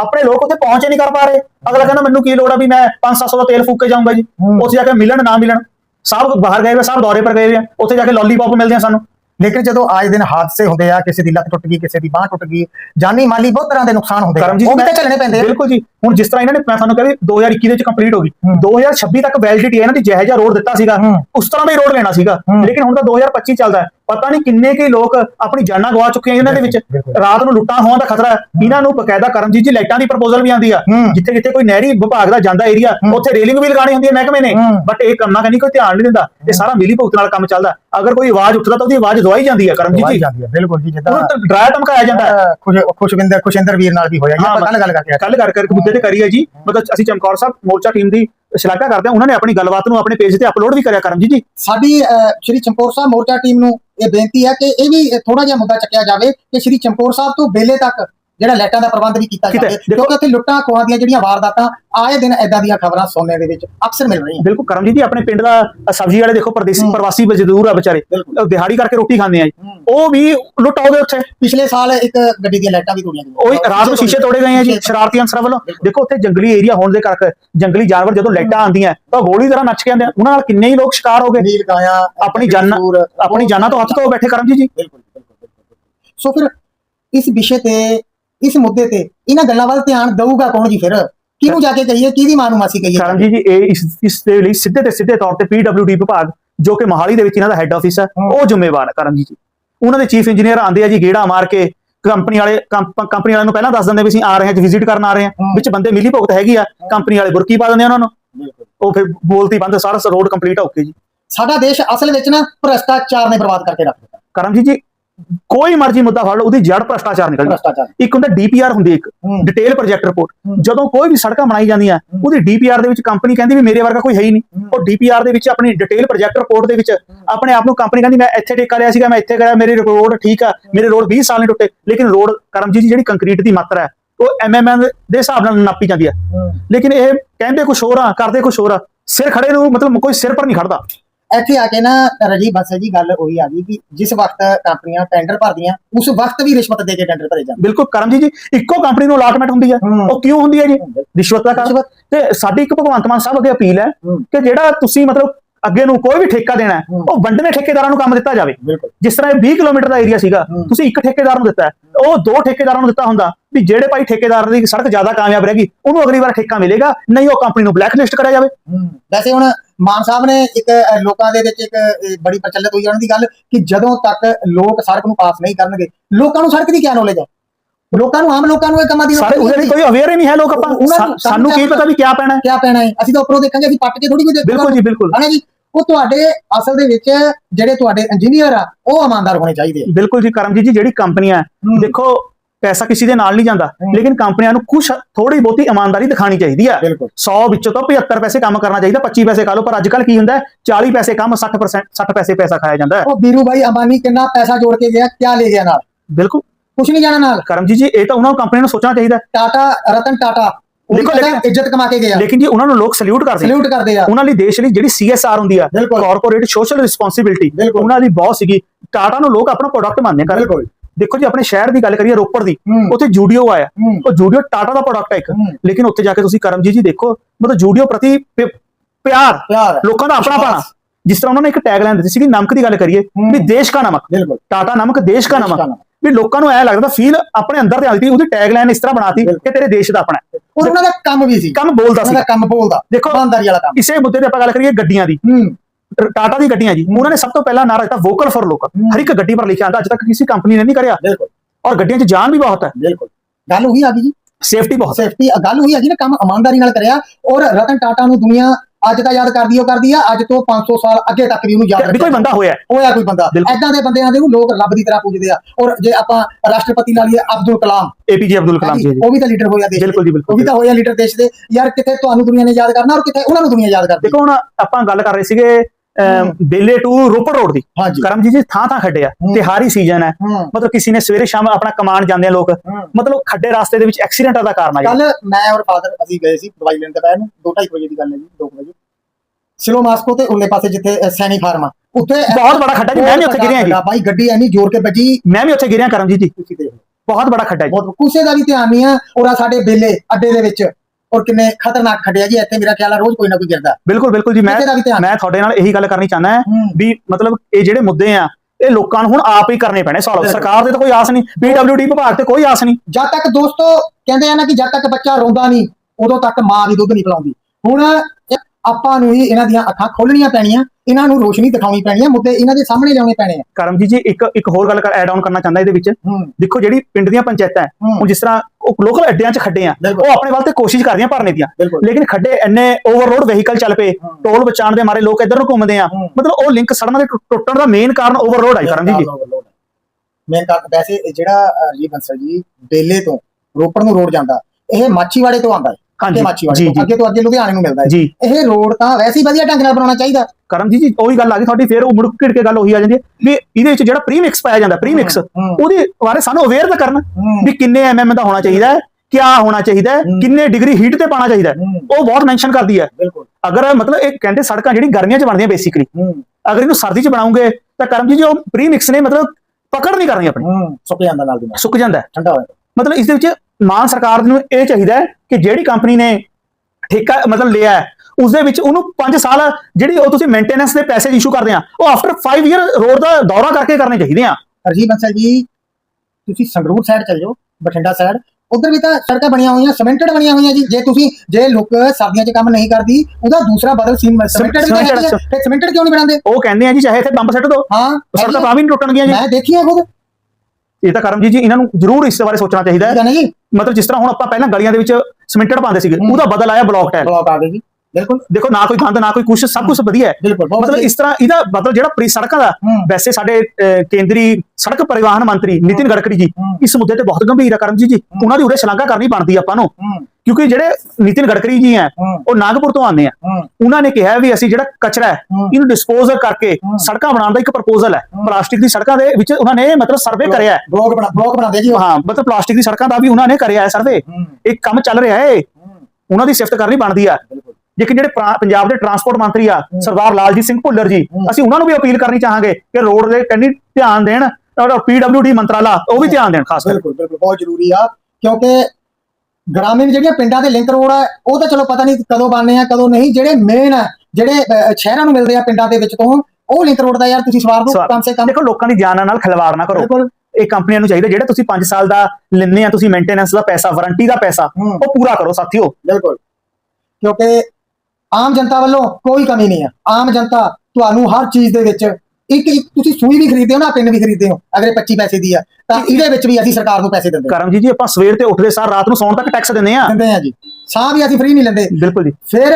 ਆਪਣੇ ਲੋਕ ਉੱਥੇ ਪਹੁੰਚ ਨਹੀਂ ਕਰ ਪਾ ਰਹੇ। ਅਗਲਾ ਕਹਿੰਦਾ ਮੈਨੂੰ ਕੀ ਲੋੜ ਆ ਵੀ ਮੈਂ 5-700 ਦਾ ਤੇਲ ਫੂਕ ਕੇ ਜਾਊਂਗਾ ਜੀ। ਉੱਥੇ ਜਾ ਕੇ ਮਿਲਣ ਨਾ ਮਿਲਣ। ਸਭ ਬਾਹਰ ਗਏ ਹੋਏ ਸਭ ਦੌਰੇ ਪਰ ਗਏ ਹੋਏ ਆ। ਉੱਥੇ ਜਾ ਕੇ ਲੋਲੀਪੌਪ ਮਿਲਦੇ ਆ ਸਾਨੂੰ। ਲੇਕਿਨ ਜਦੋਂ ਆਏ ਦਿਨ ਹਾਦਸੇ ਹੁੰਦੇ ਆ ਕਿਸੇ ਦੀ ਲੱਤ ਟੁੱਟ ਗਈ ਕਿਸੇ ਦੀ ਬਾਹ ਟੁੱਟ ਗਈ ਜਾਨੀ ਮਾਲੀ ਬਹੁਤ ਤਰ੍ਹਾਂ ਦੇ ਨੁਕਸਾਨ ਹੁੰਦੇ ਆ। ਜੀ ਉਹ ਵੀ ਤਾਂ ਚੱਲਣੇ ਪੈਂਦੇ ਆ। ਬਿਲਕੁਲ ਜੀ। ਹੁਣ ਜਿਸ ਤਰ੍ਹਾਂ ਇਹਨਾਂ ਨੇ ਮੈਂ ਤੁਹਾਨੂੰ ਕਹਿੰਦਾ 2021 ਦੇ ਵਿੱਚ ਕੰਪਲੀਟ ਹੋ ਗਈ। ਹੂੰ। 2026 ਤੱਕ ਵੈਲਿਡਿਟੀ ਇਹਨਾਂ ਦੀ ਜਿਹੋ ਜਿਹਾ ਰੋਡ ਦਿੱਤਾ ਸੀਗਾ। ਉਸ ਤਰ੍ਹਾਂ ਦਾ ਹੀ ਰੋਡ ਲੈਣਾ ਸੀਗਾ। ਲੇਕਿਨ ਹੁਣ ਤਾਂ 2025 ਚੱਲਦਾ ਪਤਾ ਨਹੀਂ ਕਿੰਨੇ ਕੇ ਲੋਕ ਆਪਣੀ ਜਾਨਾਂ ਗਵਾ ਚੁੱਕੇ ਆ ਇਹਨਾਂ ਦੇ ਵਿੱਚ। ਰਾਤ ਨੂੰ ਲੁੱਟਾਂ ਹੋਣ ਦਾ ਖਤਰਾ ਹੈ। ਇਹਨਾਂ ਨੂੰ ਬਕਾਇਦਾ ਕਰਮਜੀਤ ਜੀ ਲਾਈਟਾਂ ਦੀ ਪ੍ਰਪੋਜ਼ਲ ਵੀ ਆਉਂਦੀ ਆ। ਜਿੱਥੇ ਜਿੱਥੇ ਕੋਈ ਨਹਿਰੀ ਵਿਭਾਗ ਦਾ ਜਾਂਦਾ ਏਰੀਆ। ਉੱਥੇ ਰੇਲਿੰਗ ਵੀ ਲਗਾਣੀ ਹੁੰਦੀ ਹੈ ਮਹਿਕਮੇ ਨੇ। ਬਟ ਇਹ ਕੰਮਾਂ ਕਨੀ ਕੋਈ ਧਿਆਨ ਨਹੀਂ ਦਿੰਦਾ। ਇਹ ਸਾਰਾ ਮਿਲੀ ਭੁਗਤ ਨਾਲ ਕੰਮ ਚੱਲਦਾ। ਅਗਰ ਕੋਈ ਆਵਾਜ਼ ਉੱਠਦਾ ਤਾਂ ਉਹਦੀ ਆਵਾਜ਼ ਦਵਾਈ ਜਾਂਦੀ ਹੈ ਕਰਮਜੀਤ ਜੀ? ਜਾਂਦੀ ਹੈ ਬਿਲਕੁਲ ਜੀ ਜਿੱਦਾਂ ਡਰਾਇਆ ਧਮਕਾਇਆ ਜਾਂਦਾ ਹੈ। ਖੁਸ਼ਵਿੰਦਰ ਖੁਸ਼ਿੰਦਰ ਵੀਰ ਨਾਲ ਵੀ ਹੋਇਆ ਜੀ ਆਪਾਂ ਕੱਲ ਗੱਲ ਕਰਕੇ। ਕੱਲ ਕਰ ਕਰਕੇ ਮੁੱਦੇ ਤੇ ਕਰੀ ਹੈ ਜੀ। ਮਤਲਬ ਅਸੀਂ ਚਮਕੌਰ ਸਾਹਿਬ ਮੋਰਚਾ ਟੀਮ ਦੀ ਸ਼ਲਾਘਾ ਕਰਦੇ ਹਾਂ। ਉਹਨਾਂ ਨੇ ਆਪਣੀ ਗੱਲਬਾਤ ਨੂੰ ਆਪਣੇ ਪੇਜ ਤੇ ਅਪਲੋਡ ਵੀ ਕਰਿਆ ਕਰਮਜੀਤ ਜੀ। ਸਾਡੀ ਸ਼੍ਰੀ ਚਮਕੌਰ ਸਾਹਿਬ ਮੋਰਚਾ ਟੀਮ ਨੂੰ ਇਹ ਬੇਨਤੀ ਹੈ ਕਿ ਇਹ ਵੀ ਥੋੜਾ ਜਿਹਾ ਮੁੱਦਾ ਚੱਕਿਆ ਜਾਵੇ ਕਿ ਸ਼੍ਰੀ ਚਮਕੌਰ ਸਾਹਿਬ ਤੋਂ ਬੇਲੇ ਤੱਕ ਜਿਹੜਾ ਲਾਈਟਾਂ ਦਾ ਪ੍ਰਬੰਧ ਵੀ ਕੀਤਾ ਜਾਵੇ ਕਿਉਂਕਿ ਉੱਥੇ ਲੁੱਟਾਂ ਖੋਹਾਂ ਦੀਆਂ ਜਿਹੜੀਆਂ ਵਾਰਦਾਤਾਂ ਆਏ ਦਿਨ ਐਦਾਂ ਦੀਆਂ ਖਬਰਾਂ ਸੁਣਨੇ ਦੇ ਵਿੱਚ ਅਕਸਰ ਮਿਲ ਰਹੀਆਂ। ਬਿਲਕੁਲ ਕਰਮਜੀਤ ਜੀ ਆਪਣੇ ਪਿੰਡ ਦਾ ਸਬਜ਼ੀ ਵਾਲੇ ਦੇਖੋ ਪਰਦੇਸੀ। ਪ੍ਰਵਾਸੀ ਮਜ਼ਦੂਰ ਆ ਵਿਚਾਰੇ। ਦਿਹਾੜੀ ਕਰਕੇ ਰੋਟੀ ਖਾਂਦੇ ਆ। ਉਹ ਵੀ ਲੁੱਟ ਆਉਦੇ ਉੱਥੇ। ਪਿਛਲੇ ਸਾਲ ਇੱਕ ਗੱਡੀ ਦੀਆਂ ਲਾਈਟਾਂ ਵੀ ਤੋੜੀਆਂ ਗਈਆਂ। ਉਹੀ ਰਾਤ ਨੂੰ ਸ਼ੀਸ਼ੇ ਤੋੜੇ ਗਏ ਆ ਜੀ ਸ਼ਰਾਰਤੀ ਅਨਸਰਾਂ ਵੱਲੋਂ। ਦੇਖੋ ਉੱਥੇ ਜੰਗਲੀ ਏਰੀਆ ਹੋਣ ਦੇ ਕਰਕੇ ਜੰਗਲੀ ਜਾਨਵਰ ਜਦੋਂ ਲਾਈਟਾਂ ਆਉਂਦੀਆਂ ਤਾਂ ਗੋਲੀ ਤਰ੍ਹਾਂ ਨੱਚ ਕੇ ਆਉਂਦੇ ਆ। ਉਹਨਾਂ ਨਾਲ ਕਿੰਨੇ ਹੀ ਲੋਕ ਸ਼ਿਕਾਰ ਹੋ ਗਏ। ਨੀਲ ਆਪਣੀ ਜਾਨਾਂ ਆਪਣੀ ਜਾਨਾਂ ਤੋਂ ਹੱਥ ਧੋ ਬੈਠੇ ਕਰਮਜੀਤ ਜੀ। ਬਿਲਕੁਲ। ਸੋ ਫਿਰ ਇਸ ਵਿਸ਼ੇ ਤੇ ਇਸ ਮੁੱਦੇ ਤੇ ਇਹਨਾਂ ਗੱਲਾਂ ਵੱਲ ਧਿਆਨ ਦਊਗਾ ਕੌਣ ਜੀ ਫਿਰ? ਕਿਹਨੂੰ ਜਾ ਕੇ ਕਹੀਏ? ਕਿਹਦੀ ਮਾਂ ਨੂੰ ਮਾਸੀ ਕਹੀਏ? ਕਰਮਜੀਤ ਜੀ ਇਹ ਇਸ ਇਸ ਦੇ ਲਈ ਸਿੱਧੇ ਤੇ ਸਿੱਧੇ ਤੌਰ ਤੇ ਪੀਡਬਲਯੂਡੀ ਵਿਭਾਗ ਜੋ ਕਿ ਮੋਹਾਲੀ ਦੇ ਵਿੱਚ ਇਹਨਾਂ ਦਾ ਹੈੱਡ ਆਫਿਸ ਹੈ। ਉਹ ਜ਼ਿੰਮੇਵਾਰ ਹੈ ਕਰਮਜੀਤ ਜੀ। ਉਹਨਾਂ ਦੇ ਚੀਫ ਇੰਜੀਨੀਅਰ ਆਂਦੇ ਆ ਜੀ ਗੇੜਾ ਮਾਰ ਕੇ ਕੰਪਨੀ ਵਾਲੇ ਕੰਪ- ਕੰਪਨੀ ਵਾਲਿਆਂ ਨੂੰ ਪਹਿਲਾਂ ਦੱਸ ਦਿੰਦੇ ਵੀ ਅਸੀਂ ਆ ਰਹੇ ਹਾਂ ਜੀ ਵਿਜ਼ਿਟ ਕਰਨ ਆ ਰਹੇ ਹਾਂ। ਵਿੱਚ ਬੰਦੇ ਮਿਲੀ ਭੁਗਤ ਹੈਗੀ ਆ ਕੰਪਨੀ ਵਾਲੇ ਬੁਰਕੀ ਪਾ ਦਿੰਦੇ ਆ ਉਹਨਾਂ ਨੂੰ। ਉਹ ਫਿਰ ਬੋਲਤੀ ਬੰਦ ਸਾਰਾ ਰੋਡ ਕੰਪਲੀਟ ਹੋ ਕੇ ਜੀ। ਸਾਡਾ ਦੇਸ਼ ਅਸਲ ਵਿੱਚ ਨਾ ਭ੍ਰਸ਼ਟਾਚਾਰ ਨੇ ਬਰਬਾਦ ਕਰਕੇ ਰੱਖ ਦਿੱਤਾ। ਕਰਮਜੀਤ ਜੀ ਕੋਈ ਮਰਜ਼ੀ ਮੁੱਦਾ ਫੜ ਲਓ ਉਹਦੀ ਜੜ ਭ੍ਰਸ਼ਟਾਚਾਰ ਨਿਕਲਦੀ ਭ੍ਰਸ਼ਟਾਚਾਰ। ਇੱਕ ਹੁੰਦਾ ਡੀਪੀਆਰ ਹੁੰਦੀ ਇੱਕ ਹੂੰ। ਡਿਟੇਲ ਪ੍ਰੋਜੈਕਟ ਰਿਪੋਰਟ ਹੂੰ। ਜਦੋਂ ਕੋਈ ਵੀ ਸੜਕਾਂ ਬਣਾਈ ਜਾਂਦੀਆਂ ਉਹਦੀ ਡੀਪੀਆਰ ਦੇ ਵਿੱਚ ਕੰਪਨੀ ਕਹਿੰਦੀ ਵੀ ਮੇਰੇ ਵਰਗਾ ਕੋਈ ਹੈ ਹੀ ਨਹੀਂ। ਉਹ ਡੀਪੀਆਰ ਦੇ ਵਿੱਚ ਆਪਣੀ ਡਿਟੇਲ ਪ੍ਰੋਜੈਕਟ ਰਿਪੋਰਟ ਦੇ ਵਿੱਚ ਆਪਣੇ ਆਪ ਨੂੰ ਕੰਪਨੀ ਕਹਿੰਦੀ ਮੈਂ ਇੱਥੇ ਠੇਕਾ ਲਿਆ ਸੀਗਾ ਮੈਂ ਇੱਥੇ ਗਿਆ ਮੇਰੇ ਰੋਡ ਠੀਕ ਆ ਮੇਰੇ ਰੋਡ 20 ਸਾਲ ਨਹੀਂ ਟੁੱਟੇ। ਲੇਕਿਨ ਰੋਡ ਕਰਮਜੀਤ ਜੀ ਜਿਹੜੀ ਕੰਕਰੀਟ ਦੀ ਮਾਤਰਾ ਹੈ ਉਹ ਐਮਐਮਐਮ ਦੇ ਹਿਸਾਬ ਨਾਲ ਨਾਪੀ ਜਾਂਦੀ ਹੈ। ਲੇਕਿਨ ਇਹ ਕਹਿੰਦੇ ਕੁਝ ਹੋਰ ਆ ਕਰਦੇ ਕੁਝ ਹੋਰ ਆ। ਸਿਰ ਖੜੇ ਨੂੰ ਮਤਲਬ ਕੋਈ ਸਿਰ ਪਰ ਨਹੀਂ ਖੜਦਾ। ਇੱਥੇ ਆ ਕੇ ਨਾ ਰਜੀਵ ਬਸ ਜੀ ਗੱਲ ਉਹੀ ਆ ਗਈ ਕਿ ਜਿਸ ਵਕਤ ਕੰਪਨੀਆਂ ਟੈਂਡਰ ਭਰਦੀਆਂ ਉਸ ਵਕਤ ਵੀ ਰਿਸ਼ਵਤ ਦੇ ਕੇ ਟੈਂਡਰ ਭਰੇ ਜਾਂਦੇ ਬਿਲਕੁਲ ਕਰਮਜੀਤ ਜੀ ਇੱਕੋ ਕੰਪਨੀ ਨੂੰ ਅਲਾਟਮੈਂਟ ਹੁੰਦੀ ਹੈ। ਉਹ ਕਿਉਂ ਹੁੰਦੀ ਹੈ ਜੀ ਰਿਸ਼ਵਤ ਦਾ ਕਾਰਨ। ਤੇ ਸਾਡੀ ਇੱਕ ਭਗਵੰਤ ਮਾਨ ਸਾਹਿਬ ਅੱਗੇ ਅਪੀਲ ਹੈ। ਕਿ ਜਿਹੜਾ ਤੁਸੀਂ ਮਤਲਬ ਅੱਗੇ ਨੂੰ ਕੋਈ ਵੀ ਠੇਕਾ ਦੇਣਾ। ਉਹ ਵੰਡਵੇਂ ਠੇਕੇਦਾਰਾਂ ਨੂੰ ਕੰਮ ਦਿੱਤਾ ਜਾਵੇ ਜਿਸ ਤਰ੍ਹਾਂ ਇਹ 20 ਕਿਲੋਮੀਟਰ ਦਾ ਏਰੀਆ ਸੀਗਾ। ਤੁਸੀਂ ਇੱਕ ਠੇਕੇਦਾਰ ਨੂੰ ਦਿੱਤਾ ਉਹ ਦੋ ਠੇਕੇਦਾਰਾਂ ਨੂੰ ਦਿੱਤਾ ਹੁੰਦਾ ਵੀ ਜਿਹੜੇ ਭਾਈ ਠੇਕੇਦਾਰ ਦੀ ਸੜਕ ਜ਼ਿਆਦਾ ਕਾਮਯਾਬ ਰਹੇਗੀ ਉਹਨੂੰ ਅਗਲੀ ਵਾਰ ਠੇਕਾ ਮਿਲੇਗਾ ਨਹੀਂ ਉਹ ਕੰਪਨੀ ਨੂੰ ਬਲੈਕਲਿਸਟ ਕਰਿਆ ਜਾਵੇ ਵੈਸੇ ਹੁਣ ਮਾਨ ਸਾਹਿਬ ਨੇ ਇੱਕ ਲੋਕਾਂ ਦੇ ਵਿੱਚ ਇੱਕ ਬੜੀ ਪ੍ਰਚਲਿਤ ਹੋਈ ਉਹਨਾਂ ਦੀ ਗੱਲ ਕਿ ਜਦੋਂ ਤੱਕ ਲੋਕ ਸੜਕ ਨੂੰ ਪਾਸ ਨਹੀਂ ਕਰਨਗੇ ਲੋਕਾਂ ਨੂੰ ਸੜਕ ਦੀ ਕੀ ਨੌਲੇਜ ਹੈ ਲੋਕਾਂ ਨੂੰ ਆਮ ਲੋਕਾਂ ਨੂੰ ਇਹ ਕੰਮਾਂ ਦੀ ਸਾਰੇ ਉਹਦੇ ਲਈ ਕੋਈ ਅਵੇਅਰ ਹੀ ਨਹੀਂ ਹੈ ਲੋਕ ਆਪਾਂ। ਸਾਨੂੰ ਕੀ ਪਤਾ ਵੀ ਕੀ ਪੈਣਾ ਹੈ। ਕੀ ਪੈਣਾ ਹੈ? ਅਸੀਂ ਤਾਂ ਉੱਪਰੋਂ ਦੇਖਾਂਗੇ ਅਸੀਂ ਪੱਟ ਕੇ ਥੋੜੀ ਕੋਈ ਦੇਖਾਂਗੇ। ਬਿਲਕੁਲ ਜੀ ਬਿਲਕੁਲ। ਹਨਾ ਜੀ? ਉਹ ਤੁਹਾਡੇ ਅਸਲ ਦੇ ਵਿੱਚ ਜਿਹੜੇ ਤੁਹਾਡੇ ਇੰਜੀਨੀਅਰ ਆ ਉਹ ਇਮਾਨਦਾਰ ਹੋਣੇ ਚਾਹੀਦੇ ਆ। ਬਿਲਕੁਲ ਜੀ ਕਰਮਜੀਤ ਜੀ ਜਿਹੜੀ ਕੰਪਨੀਆਂ। ਦੇਖੋ ਪੈਸਾ ਕਿਸੇ ਦੇ ਨਾਲ ਨਹੀਂ ਜਾਂਦਾ। ਲੇਕਿਨ ਕੰਪਨੀਆਂ ਨੂੰ ਕੁਝ ਥੋੜੀ ਬਹੁਤੀ ਇਮਾਨਦਾਰੀ ਦਿਖਾਣੀ ਚਾਹੀਦੀ ਹੈ ਬਿਲਕੁਲ। 100 ਵਿੱਚੋਂ ਤਾਂ 75 ਪੈਸੇ ਕੰਮ ਕਰਨਾ ਚਾਹੀਦਾ 25 ਪੈਸੇ ਲਓ ਪਰ ਅੱਜ ਕੱਲ ਕੀ ਹੁੰਦਾ ਹੈ? 40 ਪੈਸੇ ਕੰਮ 60% 60 ਪੈਸੇ ਪੈਸਾ ਖਾਇਆ ਜਾਂਦਾ ਉਹ ਵੀਰੂ ਭਾਈ ਅੰਬਾਨੀ ਕਿੰਨਾ ਪੈਸਾ ਜੋੜ ਕੇ ਗਿਆ ਕਿਆ ਲੈ ਗਿਆ ਨਾਲ? ਬਿਲਕੁਲ। ਕੁਛ ਨਹੀਂ ਜਾਣਾ ਨਾਲ। ਕਰਮਜੀਤ ਜੀ ਇਹ ਤਾਂ ਉਹਨਾਂ ਨੂੰ ਕੰਪਨੀ ਨੂੰ ਸੋਚਣਾ ਚਾਹੀਦਾ। ਟਾਟਾ ਰਤਨ ਟਾਟਾ ਦੇਖੋ, ਲੇਕਿਨ- ਇੱਜ਼ਤ ਕਮਾ ਕੇ ਗਿਆ। ਲੇਕਿਨ ਜੀ ਉਹਨਾਂ ਨੂੰ ਲੋਕ ਸਲੂਟ ਕਰਦੇ ਆ। ਸਲੂਟ ਕਰਦੇ ਆ। ਉਹਨਾਂ ਲਈ ਦੇਸ਼ ਲਈ ਜਿਹੜੀ ਸੀਐਸਆਰ ਹੁੰਦੀ ਆ। Corporate social responsibility. ਉਹਨਾਂ ਦੀ ਬਹੁਤ ਸੀਗੀ। ਟਾਟਾ ਨੂੰ ਲੋਕ ਆਪਣਾ ਪ੍ਰੋਡਕਟ ਮੰਨਦੇ ਕਰ ਬਿਲਕੁਲ। ਦੇਖੋ ਜੀ ਆਪਣੇ ਸ਼ਹਿਰ ਦੀ ਗੱਲ ਕਰੀਏ ਰੋਪੜ ਦੀ। ਉੱਥੇ ਜੂਡੀਓ ਆਇਆ। ਉਹ ਜੂਡੀਓ ਟਾਟਾ ਦਾ ਪ੍ਰੋਡਕਟ ਹੈ ਇੱਕ। ਲੇਕਿਨ ਉੱਥੇ ਜਾ ਕੇ ਤੁਸੀਂ ਕਰਮਜੀਤ ਜੀ ਦੇਖੋ ਮਤਲਬ ਜੂਡੀਓ ਪ੍ਰਤੀ ਪਿਆਰ। ਲੋਕਾਂ ਦਾ ਆਪਣਾ। ਪਾਣਾ ਜਿਸ ਤਰ੍ਹਾਂ ਉਹਨਾਂ ਨੇ ਇੱਕ ਟੈਗਲਾਈਨ ਦਿੱਤੀ ਸੀ ਕਿ ਨਮਕ ਦੀ ਗੱਲ ਕਰੀਏ। ਵੀ ਦੇਸ਼ ਦਾ ਨਮਕ। ਬਿਲਕੁਲ। ਟਾਟਾ ਨਮਕ ਦੇਸ਼ ਦਾ ਨਮਕ। ਵੀ ਲੋਕਾਂ ਨੂੰ ਐ ਲੱਗਦਾ ਫੀਲ ਆਪਣੇ ਅੰਦਰ ਤੇ ਆਉਂਦੀ ਉਹਦੀ ਟੈਗਲਾਈਨ ਇਸ ਤਰ੍ਹਾਂ ਬਣਾਤੀ ਕਿ ਤੇਰੇ ਦੇਸ਼ ਦਾ ਆਪਣਾ ਉਹਨਾਂ ਦਾ ਕੰਮ ਵੀ ਸੀ। ਕੰਮ ਬੋਲਦਾ ਉਹਨਾਂ ਸੀ। ਦਾ ਕੰਮ ਬੋਲਦਾ। ਦੇਖੋ ਇਮਾਨਦਾਰੀ ਵਾਲਾ ਕੰਮ। ਇਸੇ ਮੁੱਦੇ ਤੇ ਆਪਾਂ ਗੱਲ ਕਰੀਏ ਗੱਡੀਆਂ ਦੀ। ਟਾਟਾ ਦੀ ਗੱਡੀਆਂ ਜੀ। ਉਹਨਾਂ ਨੇ ਸਭ ਤੋਂ ਪਹਿਲਾਂ ਨਾਰਾ ਦਿੱਤਾ ਵੋਕਲ ਫॉर ਲੋਕਲ। ਹਰ ਇੱਕ ਗੱਡੀ ਪਰ ਲਿਖਿਆ ਆਂਦਾ ਅੱਜ ਤੱਕ ਕਿਸੇ ਕੰਪਨੀ ਨੇ ਨਹੀਂ ਕਰਿਆ। ਬਿਲਕੁਲ। ਔਰ ਗੱਡੀਆਂ 'ਚ ਜਾਨ ਵੀ ਬਹੁਤ ਹੈ। ਬਿਲਕੁਲ। ਗੱਲ ਉਹੀ ਆ ਗਈ ਜੀ। ਸੇਫਟੀ ਬਹੁਤ ਸੇਫਟੀ ਗੱਲ ਉਹੀ ਆ ਗਈ ਨਾ ਕੰਮ ਇਮਾਨਦਾਰੀ ਨਾਲ ਕਰਿਆ। ਔਰ ਰਤਨ ਟਾਟਾ ਨੂੰ ਦੁਨੀਆ ਅੱਜ ਤਾਂ ਯਾਦ ਕਰਦੀ ਉਹ ਕਰਦੀ ਆ ਅੱਜ ਤੋਂ 500 ਸਾਲ ਅੱਗੇ ਤੱਕ ਵੀ ਉਹਨੂੰ ਯਾਦ ਵੀ ਕੋਈ ਬੰਦਾ ਹੋਇਆ। ਹੋਇਆ ਕੋਈ ਬੰਦਾ। ਐਦਾਂ ਦੇ ਬੰਦਿਆਂ ਦੇ ਨੂੰ ਲੋਕ ਰੱਬ ਦੀ ਤਰ੍ਹਾਂ ਪੂਜਦੇ ਆ। ਔਰ ਜੇ ਆਪਾਂ ਰਾਸ਼ਟਰਪਤੀ ਲਾ ਲਈਏ ਅਬਦੁਲ ਕਲਾਮ। ਏਪੀਜੇ ਅਬਦੁਲ ਕਲਾਮ ਜੀ। ਉਹ ਵੀ ਤਾਂ ਲੀਡਰ ਹੋਇਆ ਦੇਸ਼ ਦੇ। ਬਿਲਕੁਲ ਜੀ, ਬਿਲਕੁਲ। ਉਹ ਵੀ ਤਾਂ ਹੋਇਆ ਲੀਡਰ ਦੇਸ਼ ਦੇ। ਯਾਰ ਕਿੱਥੇ ਤੁਹਾਨੂੰ ਦੁਨੀਆ ਨੇ ਯਾਦ ਕਰਨਾ ਔਰ ਕਿੱਥੇ ਉਹਨਾਂ ਨੂੰ ਦੁਨੀਆ ਯਾਦ ਕਰਦੀ? ਦੇਖੋ ਹੁਣ ਆਪਾਂ ਗੱਲ ਕਰ ਰਹੇ ਸੀਗੇ ਬੇਲੇ ਟੂ ਰੋਪੜ ਰੋਡ ਦੀ। ਕਰਮਜੀਤ ਜੀ ਥਾਂ ਥਾਂ ਖੱਡੇ ਆ ਹੂੰ। ਤਿਹਾਰੀ ਸੀਜ਼ਨ ਹੈ। ਹੂੰ। ਮਤਲਬ ਕਿਸੇ ਨੇ ਸਵੇਰੇ ਸ਼ਾਮ ਆਪਣਾ ਕਮਾਨ ਜਾਂਦੇ ਆ ਲੋਕ। ਹੂੰ। ਮਤਲਬ ਖੱਡੇ ਰਾਸਤੇ ਦੇ ਵਿੱਚ ਐਕਸੀਡੈਂਟਾਂ ਦਾ ਕਾਰਨ ਆ ਕੱਲ ਮੈਂ ਔਰ ਫਾਦਰ ਅਸੀਂ ਗਏ ਸੀ ਦਵਾਈ ਲੈਣ ਦੁਪਹਿਰ ਨੂੰ 2:30 ਵਜੇ ਦੀ ਗੱਲ ਹੈ ਜੀ 2 ਵਜੇ। ਸਿਲੋ ਮਾਸਕੋ ਤੇ ਉਰਲੇ ਪਾਸੇ ਜਿੱਥੇ ਸੈਣੀ ਫਾਰਮ ਆ। ਉੱਥੇ ਬਹੁਤ ਬੜਾ ਖੱਡਾ ਜੀ ਮੈਂ ਵੀ ਉੱਥੇ ਗਿਰਿਆ ਜੀ। ਬਾਈ ਗੱਡੀ ਐਨੀ ਜ਼ੋਰ ਕੇ ਵੱਜੀ। ਮੈਂ ਵੀ ਉੱਥੇ ਗਿਰਿਆ ਕਰਮਜੀਤ ਜੀ। ਬਹੁਤ ਬੜਾ ਖੱਡਾ ਜੀ। ਬਹੁਤ ਕਿਸੇ ਦਾ ਵੀ ਧਿਆਨ ਨਹੀਂ ਆ ਔਰ ਸਾਡੇ ਬੇਲੇ ਅੱਡੇ ਦੇ ਵਿੱਚ। ਔਰ ਕਿੰਨੇ ਖਤਰਨਾਕ ਖੱਡੇ ਆ ਜੀ ਇੱਥੇ ਮੇਰਾ ਖਿਆਲ ਆ ਰੋਜ਼ ਕੋਈ ਨਾ ਕੋਈ ਗਿਰਦਾ। ਬਿਲਕੁਲ ਬਿਲਕੁਲ ਜੀ ਮੈਂ ਕਿਸੇ ਦਾ ਵੀ ਧਿਆਨ ਮੈਂ ਤੁਹਾਡੇ ਨਾਲ ਇਹੀ ਗੱਲ ਕਰਨੀ ਚਾਹੁੰਦਾ ਹਾਂ। ਵੀ ਮਤਲਬ ਇਹ ਜਿਹੜੇ ਮੁੱਦੇ ਆ ਇਹ ਲੋਕਾਂ ਨੂੰ ਹੁਣ ਆਪ ਹੀ ਕਰਨੇ ਪੈਣੇ ਸੋਲਵ। ਸਰਕਾਰ ਦੇ ਤਾਂ ਕੋਈ ਆਸ ਨਹੀਂ ਪੀਡਬਲਯੂਡੀ ਵਿਭਾਗ ਤੇ ਕੋਈ ਆਸ ਨਹੀਂ। ਜਦ ਤੱਕ ਦੋਸਤੋ ਕਹਿੰਦੇ ਆ ਨਾ ਕਿ ਜਦ ਤੱਕ ਬੱਚਾ ਰੋਂਦਾ ਨਹੀਂ ਉਦੋਂ ਤੱਕ ਮਾਂ ਵੀ ਦੁੱਧ ਨਹੀਂ ਪਿਲਾਉਂਦੀ। ਹੁਣ ਆਪਾਂ ਨੂੰ ਹੀ ਇਹਨਾਂ ਦੀਆਂ ਅੱਖਾਂ ਖੋਲਣੀਆਂ ਪੈਣੀਆਂ ਇਹਨਾਂ ਨੂੰ ਰੋਸ਼ਨੀ ਦਿਖਾਉਣੀ ਪੈਣੀ ਹੈ ਮੁੱਦੇ ਇਹਨਾਂ ਦੇ ਸਾਹਮਣੇ ਲਿਆਉਣੇ ਪੈਣੇ ਆ। ਕਰਮਜੀਤ ਜੀ ਇੱਕ ਇੱਕ ਹੋਰ ਗੱਲ ਕਰ ਐਡ ਆਨ ਕਰਨਾ ਚਾਹੁੰਦਾ ਇਹਦੇ ਵਿੱਚ। ਦੇਖੋ ਜਿਹੜੀ ਪਿੰਡ ਦੀਆਂ ਪੰਚਾਇਤਾਂ। ਹੁਣ ਜਿਸ ਤਰ੍ਹਾਂ ਉਹ ਲੋਕਲ ਅੱਡਿਆਂ 'ਚ ਖੱਡੇ ਆ। ਉਹ ਆਪਣੇ ਵੱਲ ਤੇ ਕੋਸ਼ਿਸ਼ ਕਰਦੀਆਂ ਭਰਨੇ ਦੀਆਂ। ਲੇਕਿਨ ਖੱਡੇ ਇੰਨੇ ਓਵਰਲੋਡ ਵਹੀਕਲ ਚੱਲ ਪਏ। ਟੋਲ ਬਚਾਉਣ ਦੇ ਮਾਰੇ ਲੋਕ ਇੱਧਰ ਨੂੰ ਘੁੰਮਦੇ ਆ। ਮਤਲਬ ਉਹ ਲਿੰਕ ਸੜਨਾਂ ਦੇ ਟੁੱਟ- ਟੁੱਟਣ ਦਾ ਮੇਨ ਕਾਰਨ ਓਵਰਲੋਡ ਹੈ ਕਰਮਜੀਤ ਜੀ। ਮੈਂ ਕਹ ਵੈਸੇ ਜਿਹੜਾ ਜੀ ਬੰਸਲ ਜੀ ਬੇਲੇ ਤੋਂ ਰੋਪੜ ਨੂੰ ਰੋਡ ਜਾਂਦਾ ਇਹ ਮਾਛੀਵਾੜੇ ਤੋਂ ਆਉਂਦਾ ਹੈ। ਹਾਂਜੀ ਅੱਗੇ ਮਾਛੀਵਾੜੇ ਜੀ ਤੋਂ ਜੀ। ਅੱਗੇ ਤੋਂ ਅੱਗੇ ਲੁਧਿਆਣੇ ਨੂੰ ਮਿਲਦਾ ਹੈ। ਜੀ। ਇਹ ਰੋਡ ਤਾਂ ਵੈਸੇ ਹੀ ਵਧੀਆ ਢੰਗ ਨਾਲ ਬਣਾਉਣਾ ਚਾਹੀਦਾ। ਕਰਮਜੀਤ ਜੀ ਉਹੀ ਗੱਲ ਆ ਗਈ ਤੁਹਾਡੀ ਫੇਰ ਉਹ ਮੁੜ ਘਿੜ ਕੇ ਗੱਲ ਉਹੀ ਆ ਜਾਂਦੀ ਹੈ ਵੀ ਇਹਦੇ ਵਿੱਚ ਜਿਹੜਾ ਪ੍ਰੀਮਿਕਸ ਪਾਇਆ ਜਾਂਦਾ ਪ੍ਰੀਮਿਕਸ ਹੂੰ। ਉਹਦੇ ਬਾਰੇ ਸਾਨੂੰ ਅਵੇਅਰ ਤਾਂ ਕਰਨ। ਵੀ ਕਿੰਨੇ ਐਮਐਮ ਦਾ ਹੋਣਾ ਚਾਹੀਦਾ ਹੈ ਕਿਆ ਹੋਣਾ ਚਾਹੀਦਾ ਹੈ। ਕਿੰਨੇ ਡਿਗਰੀ ਹੀਟ ਤੇ ਪਾਣਾ ਚਾਹੀਦਾ ਹੈ। ਉਹ ਬਹੁਤ ਮੈਂਸ਼ਨ ਕਰਦੀ ਹੈ। ਬਿਲਕੁਲ। ਅਗਰ ਮਤਲਬ ਇਹ ਕਹਿੰਦੇ ਸੜਕਾਂ ਜਿਹੜੀ ਗਰਮੀਆਂ 'ਚ ਬਣਦੀਆਂ ਬੇਸਿਕਲੀ ਹੂੰ। ਅਗਰ ਇਹਨੂੰ ਸਰਦੀ 'ਚ ਬਣਾਉਂਗੇ ਤਾਂ ਕਰਮਜੀਤ ਜੀ ਉਹ ਪ੍ਰੀਮਿਕਸ ਨੇ ਮਤਲਬ ਪਕੜ ਨਹੀਂ ਕਰਨੀ ਆਪਣੀ। ਹੂੰ। ਸੁੱਕ ਜਾਂਦਾ ਨਾਲ ਦੀ ਨਾਲ। ਸੁੱਕ ਜਾਂਦਾ ਹੈ। ਠੰਡਾ ਹੋ ਜਾਂਦਾ। ਮਤਲਬ ਇਸ ਦੇ ਵਿੱਚ ਮਾਨ ਸਰਕਾਰ ਨੂੰ ਇਹ ਚਾਹੀਦਾ ਕਿ ਜਿਹੜੀ ਕੰਪਨੀ ਨੇ ਠੇਕਾ ਮਤਲਬ ਲਿਆ ਹੈ ਉਸ ਦੇ ਵਿੱਚ ਉਹਨੂੰ 5 ਸਾਲ ਜਿਹੜੀ ਉਹ ਤੁਸੀਂ ਮੇਨਟੇਨੈਂਸ ਦੇ ਪੈਸੇ ਇਸ਼ੂ ਕਰਦੇ ਆ ਉਹ ਆਫਟਰ 5 ਇਅਰ ਰੋਡ ਦਾ ਦੌਰਾ ਕਰਕੇ ਕਰਨੇ ਚਾਹੀਦੇ ਆ। ਅਰਜੀਤ ਬੰਸਲ ਜੀ ਤੁਸੀਂ ਸੰਗਰੂਰ ਸਾਈਡ ਚਲ ਜਾਓ ਬਠਿੰਡਾ ਸਾਈਡ ਉਧਰ ਵੀ ਤਾਂ ਸੜਕਾਂ ਬਣੀਆਂ ਹੋਈਆਂ ਸਿਮੈਂਟਡ ਬਣੀਆਂ ਹੋਈਆਂ ਜੀ। ਜੇ ਤੁਸੀਂ ਜੇ ਲੋਕ ਸਰਦੀਆਂ 'ਚ ਕੰਮ ਨਹੀਂ ਕਰਦੀ ਉਹਦਾ ਦੂਸਰਾ ਬਦਲ ਸਿਮੈਂਟਡ ਵੀ ਤਾਂ ਹੈ ਸਿਮੈਂਟਡ ਕਿਉਂ ਨਹੀਂ ਬਣਾਉਂਦੇ? ਉਹ ਕਹਿੰਦੇ ਆ ਜੀ ਚਾਹੇ ਇੱਥੇ ਬੰਬ ਸੱਟ ਦੋ ਹਾਂ ਸੜਕਾਂ ਤਾਂ ਵੀ ਨਹੀਂ ਟੁੱਟਣਗੀਆਂ ਜੀ। ਮੈਂ ਦੇਖੀ ਹੈ ਖੁਦ। ਇਹ ਤਾਂ ਕਰਮਜੀਤ ਜੀ ਇਹਨਾਂ ਨੂੰ ਜ਼ਰੂਰ ਇਸ ਬਾਰੇ ਸੋਚਣਾ ਚਾਹੀਦਾ ਹੈ। ਮਤਲਬ ਜਿਸ ਤਰ੍ਹਾਂ ਹੁਣ ਆਪਾਂ ਪਹਿਲਾਂ ਗਲੀਆਂ ਦੇ ਵਿੱਚ ਸਿਮੈਂਟਡ ਪਾਉਂਦੇ ਸੀਗੇ। ਉਹਦਾ ਬਦਲ ਆਇਆ ਬਲੌਕ ਟਾਇਲ ਬਲੌਕ ਆ ਗਏ ਜੀ। ਬਿਲਕੁਲ ਦੇਖੋ ਨਾ ਕੋਈ ਗੰਦ ਨਾ ਕੋਈ ਕੁਛ ਸਭ ਕੁਝ ਵਧੀਆ ਹੈ। ਮਤਲਬ। ਇਸ ਤਰ੍ਹਾਂ ਇਹਦਾ ਮਤਲਬ ਜਿਹੜਾ ਪ੍ਰੀ ਸੜਕਾਂ ਦਾ। ਵੈਸੇ ਸਾਡੇ ਕੇਂਦਰੀ ਸੜਕ ਪਰਿਵਾਹਨ ਮੰਤਰੀ ਨਿਤਿਨ ਗਡਕਰੀ ਜੀ। ਇਸ ਮੁੱਦੇ ਤੇ ਬਹੁਤ ਗੰਭੀਰ ਹੈ ਕਰਮਜੀਤ ਜੀ। ਉਹਨਾਂ ਦੀ ਉਰੇ ਸ਼ਲਾਘਾ ਕਰਨੀ ਬਣਦੀ ਆਪਾਂ ਨੂੰ। ਕਿਉਂਕਿ ਜਿਹੜੇ ਨਿਤਿਨ ਗਡਕਰੀ ਜੀ ਹੈ ਹੂੰ। ਉਹ ਨਾਗਪੁਰ ਤੋਂ ਆਉਂਦੇ ਆ। ਉਹਨਾਂ ਨੇ ਕਿਹਾ ਵੀ ਅਸੀਂ ਜਿਹੜਾ ਕਚਰਾ ਹੈ। ਇਹਨੂੰ ਡਿਸਪੋਜ਼ ਕਰਕੇ। ਸੜਕਾਂ ਬਣਾਉਣ ਦਾ ਇੱਕ ਪ੍ਰਪੋਜ਼ਲ ਹੈ। ਪਲਾਸਟਿਕ ਦੀ ਸੜਕਾਂ ਦੇ ਵਿੱਚ ਉਹਨਾਂ ਨੇ ਮਤਲਬ ਸਰਵੇ ਕਰਿਆ ਹੈ। ਬਲੌਕ ਬਣਾ ਬਲੌਕ ਬਣਾਉਂਦੇ ਜੀ। ਹਾਂ ਮਤਲਬ ਪਲਾਸਟਿਕ ਦੀ ਸੜਕਾਂ ਦਾ ਵੀ ਉਹਨਾਂ ਨੇ ਕਰਿਆ ਹੈ ਸਰਵੇ ਹੂੰ। ਇੱਕ ਕੰਮ ਚੱਲ ਰਿਹਾ ਹੂੰ। ਉਹਨਾਂ ਦੀ ਸਿਫਤ ਕਰਨੀ ਬਣਦੀ ਆ। ਲੇਕਿਨ ਜਿਹੜੇ ਪੰਜਾਬ ਦੇ ਟਰਾਂਸਪੋਰਟ ਮੰਤਰੀ ਆ ਸਰਦਾਰ ਲਾਲਜੀਤ ਸਿੰਘ ਭੁੱਲਰ ਜੀ। ਅਸੀਂ ਉਹਨਾਂ ਨੂੰ ਵੀ ਅਪੀਲ ਕਰਨੀ ਚਾਹਾਂਗੇ ਕਿ ਰੋਡ ਦੇ ਕੰਨੀ ਧਿਆਨ ਦੇਣ ਔਰ ਪੀਡਬਲਯੂਡੀ ਮੰਤਰਾਲਾ ਉਹ ਵੀ ਧਿਆਨ ਦੇਣ ਖਾਸ ਕਰਕੇ। ਬਿਲਕੁਲ ਬਿਲਕੁਲ ਬਹੁਤ ਜ਼ਰੂਰੀ ਆ ਕਿਉਂਕਿ ਗ੍ਰਾਮੀਣ ਜਿਹੜੀਆਂ ਪਿੰਡਾਂ ਦੇ ਲਿੰਕ ਰੋਡ ਆ ਉਹ ਤਾਂ ਚਲੋ ਪਤਾ ਨਹੀਂ ਕਦੋਂ ਬਣਨੇ ਆ ਕਦੋਂ ਨਹੀਂ ਜਿਹੜੇ ਮੇਨ ਆ ਜਿਹੜੇ ਸ਼ਹਿਰਾਂ ਨੂੰ ਮਿਲਦੇ ਆ ਪਿੰਡਾਂ ਦੇ ਵਿੱਚ ਤੋਂ ਉਹ ਲਿੰਕ ਰੋਡ ਦਾ ਯਾਰ ਤੁਸੀਂ ਸਵਾਰ ਸਵਾਰ- ਕਮ ਸੇ ਕਮ। ਦੇਖੋ ਲੋਕਾਂ ਦੀ ਜਾਨ ਨਾਲ ਖਿਲਵਾੜ ਨਾ ਕਰੋ। ਬਿਲਕੁਲ। ਇਹ ਕੰਪਨੀਆਂ ਨੂੰ ਚਾਹੀਦਾ ਜਿਹੜਾ ਤੁਸੀਂ 5 ਸਾਲ ਦਾ ਲੈਂਦੇ ਆ ਤੁਸੀਂ ਮੇਨਟੇਨੈਂਸ ਦਾ ਪੈਸਾ ਵਾਰੰਟੀ ਦਾ ਪੈਸਾ। ਉਹ ਪੂਰਾ ਕਰੋ ਸਾਥੀਓ। ਬਿਲਕੁਲ। ਕਿਉਂਕਿ ਆਮ ਜਨਤਾ ਵੱਲੋਂ ਕੋਈ ਕਮੀ ਨਹੀਂ ਆ। ਆਮ ਜਨਤਾ ਤੁਹਾਨੂੰ ਹਰ ਚੀਜ਼ ਦੇ ਵਿੱਚ ਇੱਕ ਇੱਕ ਤੁਸੀਂ ਸੂਈ ਵੀ ਖਰੀਦਦੇ ਹੋ ਨਾ ਪਿੰਨ ਵੀ ਖਰੀਦਦੇ ਹੋ ਅਗਰ ਇਹ 25 ਪੈਸੇ ਦੀ ਆ ਤਾਂ ਇਹਦੇ ਵਿੱਚ ਵੀ ਅਸੀਂ ਸਰਕਾਰ ਨੂੰ ਪੈਸੇ ਦਿੰਦੇ ਕਰਮਜੀਤ ਜੀ ਆਪਾਂ ਸਵੇਰ ਤੇ ਉੱਠਦੇ ਸਾਰ ਰਾਤ ਨੂੰ ਸੌਣ ਤੱਕ ਟੈਕਸ ਦਿੰਦੇ ਆ ਦਿੰਦੇ ਆ ਜੀ। ਸਾਹ ਵੀ ਅਸੀਂ ਫ੍ਰੀ ਨਹੀਂ ਲੈਂਦੇ। ਬਿਲਕੁਲ ਜੀ। ਫਿਰ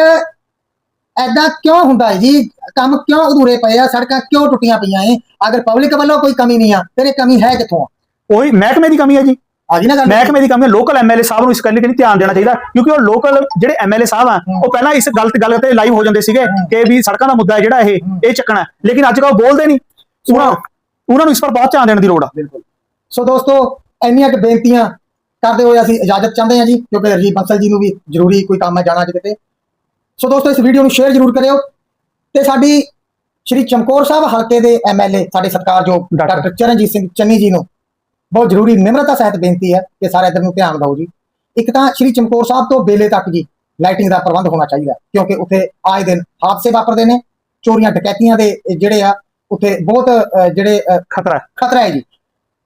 ਐਦਾਂ ਕਿਉਂ ਹੁੰਦਾ ਹੈ ਜੀ? ਕੰਮ ਕਿਉਂ ਅਧੂਰੇ ਪਏ ਆ? ਸੜਕਾਂ ਕਿਉਂ ਟੁੱਟੀਆਂ ਪਈਆਂ ਏ? ਅਗਰ ਪਬਲਿਕ ਵੱਲੋਂ ਕੋਈ ਕਮੀ ਨਹੀਂ ਆ ਫਿਰ ਇਹ ਕਮੀ ਹੈ ਕਿੱਥੋਂ ਉਹੀ ਮਹਿਕਮੇ ਦੀ ਕਮੀ ਹੈ ਜੀ। ਆ ਗਈ ਨਾ ਗੱਲ? ਮਹਿਕਮੇ ਦੀ ਕਮੀ ਹੈ ਲੋਕਲ ਐਮਐਲਏ ਸਾਹਿਬ ਨੂੰ ਇਸ ਗੱਲ ਲਈ ਧਿਆਨ ਦੇਣਾ ਚਾਹੀਦਾ ਕਿਉਂਕਿ ਉਹ ਲੋਕਲ ਜਿਹੜੇ ਐਮਐਲਏ ਸਾਹਿਬ ਆ ਉਹ ਪਹਿਲਾਂ ਇਸ ਗੱਲ ਤੇ ਗੱਲ ਤੇ ਲਾਈਵ ਹੋ ਜਾਂਦੇ ਸੀਗੇ ਕਿ ਵੀ ਸੜਕਾਂ ਦਾ ਮੁੱਦਾ ਹੈ ਜਿਹੜਾ ਇਹ ਇਹ ਚੱਕਣਾ। ਲੇਕਿਨ ਅੱਜ ਕੱਲ੍ਹ ਉਹ ਬੋਲਦੇ ਨਹੀਂ। ਉਹਨਾਂ ਉਹਨਾਂ ਨੂੰ ਇਸ ਪਰ ਬਹੁਤ ਧਿਆਨ ਦੇਣ ਦੀ ਲੋੜ ਆ। ਬਿਲਕੁਲ। ਸੋ ਦੋਸਤੋ ਇੰਨੀਆਂ ਕਿ ਬੇਨਤੀਆਂ ਕਰਦੇ ਹੋਏ ਅਸੀਂ ਇਜਾਜ਼ਤ ਚਾਹੁੰਦੇ ਹਾਂ ਜੀ ਕਿਉਂਕਿ ਰਜੀਵ ਬੰਸਲ ਜੀ ਨੂੰ ਵੀ ਜ਼ਰੂਰੀ ਕੋਈ ਕੰਮ ਹੈ ਜਾਣਾ ਕਿਤੇ। ਸੋ ਦੋਸਤੋ ਇਸ ਵੀਡੀਓ ਨੂੰ ਸ਼ੇਅਰ ਜ਼ਰੂਰ ਕਰਿਓ। ਤੇ ਸਾਡੀ ਸ਼੍ਰੀ ਚਮਕੌਰ ਸਾਹਿਬ ਹਲਕੇ ਦੇ ਐਮਐਲਏ ਸਾਡੇ ਸਤਿਕਾਰਯੋਗ ਡਾਕਟਰ। ਡਾਕਟਰ ਚਰਨਜੀਤ ਸਿੰਘ ਚੰਨੀ ਜੀ ਨੂੰ ਬਹੁਤ ਜ਼ਰੂਰੀ ਨਿਮਰਤਾ ਸਹਿਤ ਬੇਨਤੀ ਹੈ ਕਿ ਸਾਰੇ ਇਧਰ ਨੂੰ ਧਿਆਨ ਦਿਓ ਜੀ। ਇੱਕ ਤਾਂ ਸ਼੍ਰੀ ਚਮਕੌਰ ਸਾਹਿਬ ਤੋਂ ਬੇਲੇ ਤੱਕ ਜੀ ਲਾਈਟਿੰਗ ਦਾ ਪ੍ਰਬੰਧ ਹੋਣਾ ਚਾਹੀਦਾ ਕਿਉਂਕਿ ਉੱਥੇ ਆਏ ਦਿਨ ਹਾਦਸੇ ਵਾਪਰਦੇ ਨੇ ਚੋਰੀਆਂ ਡਕੈਤੀਆਂ ਦੇ ਜਿਹੜੇ ਆ ਉੱਥੇ ਬਹੁਤ ਜਿਹੜੇ ਖਤਰਾ ਖਤਰਾ ਹੈ ਜੀ।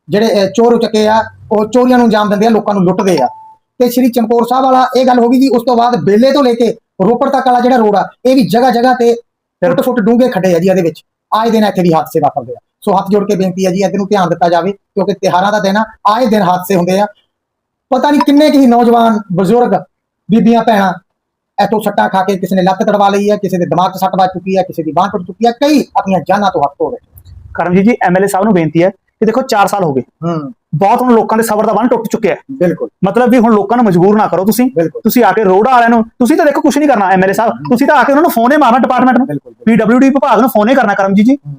ਜਿਹੜੇ ਚੋਰ ਉਚਕੇ ਆ ਉਹ ਚੋਰੀਆਂ ਨੂੰ ਅੰਜਾਮ ਦਿੰਦੇ ਆ ਲੋਕਾਂ ਨੂੰ ਲੁੱਟਦੇ ਆ। ਤੇ ਸ਼੍ਰੀ ਚਮਕੌਰ ਸਾਹਿਬ ਵਾਲਾ ਇਹ ਗੱਲ ਹੋ ਗਈ ਜੀ ਉਸ ਤੋਂ ਬਾਅਦ ਬੇਲੇ ਤੋਂ ਲੈ ਕੇ ਰੋਪੜ ਤੱਕ ਵਾਲਾ ਜਿਹੜਾ ਰੋਡ ਆ ਇਹ ਵੀ ਜਗ੍ਹਾ ਜਗ੍ਹਾ ਤੇ ਫੁੱਟ ਫੁੱਟ ਡੂੰਘੇ ਖੱਡੇ ਆ ਜੀ ਇਹਦੇ ਵਿੱਚ। ਆਏ ਦਿਨ ਇੱਥੇ ਵੀ ਹਾਦਸੇ ਵਾਪਰਦੇ ਆ। ਸੋ ਹੱਥ ਜੋੜ ਕੇ ਬੇਨਤੀ ਹੈ ਜੀ ਇਹਦੇ ਨੂੰ ਧਿਆਨ ਦਿੱਤਾ ਜਾਵੇ ਕਿਉਂਕਿ ਤਿਹਾਰਾਂ ਦਾ ਦਿਨ ਆ ਆਏ ਦਿਨ ਹਾਦਸੇ ਹੁੰਦੇ ਆ। ਪਤਾ ਨਹੀਂ ਕਿੰਨੇ ਕੀ ਨੌਜਵਾਨ ਬਜ਼ੁਰਗ ਬੀਬੀਆਂ ਭੈਣਾਂ ਇੱਥੋਂ ਸੱਟਾਂ ਖਾ ਕੇ ਕਿਸੇ ਨੇ ਲੱਤ ਤੜਵਾ ਲਈ ਹੈ ਕਿਸੇ ਦੇ ਦਿਮਾਗ 'ਚ ਸੱਟ ਵੱਜ ਚੁੱਕੀ ਹੈ ਕਿਸੇ ਦੀ ਬਾਂਹ ਟੁੱਟ ਚੁੱਕੀ ਹੈ ਕਈ ਆਪਣੀਆਂ ਜਾਨਾਂ ਤੋਂ ਹੱਥ ਧੋ ਰਹੇ ਕਰਮਜੀਤ ਜੀ ਐਮਐਲਏ ਸਾਹਿਬ ਨੂੰ ਬੇਨਤੀ ਹੈ ਕਿ ਦੇਖੋ 4 ਸਾਲ ਹੋ ਗਏ। ਹੂੰ। ਬਹੁਤ ਹੁਣ ਲੋਕਾਂ ਦੇ ਸਬਰ ਦਾ ਬੰਨ ਟੁੱਟ ਚੁੱਕਿਆ ਹੈ। ਬਿਲਕੁਲ। ਮਤਲਬ ਵੀ ਹੁਣ ਲੋਕਾਂ ਨੂੰ ਮਜਬੂਰ ਨਾ ਕਰੋ ਤੁਸੀਂ। ਤੁਸੀਂ ਆ ਕੇ ਰੋਡ ਵਾਲਿਆਂ ਨੂੰ ਤੁਸੀਂ ਤਾਂ ਦੇਖੋ ਕੁਝ ਨਹੀਂ ਕਰਨਾ ਐਮਐਲਏ ਸਾਹਿਬ। ਤੁਸੀਂ ਤਾਂ ਆ ਕੇ ਉਹਨਾਂ ਨੂੰ ਫੋਨੇ ਮਾਰਨਾ ਡਿਪਾਰਟਮੈਂਟ ਨੂੰ। ਪੀਡਬਲਯੂਡੀ ਵਿਭਾਗ ਨੂੰ ਫੋਨੇ ਕਰਨਾ ਕਰਮਜੀਤ ਜੀ। ਹੂੰ।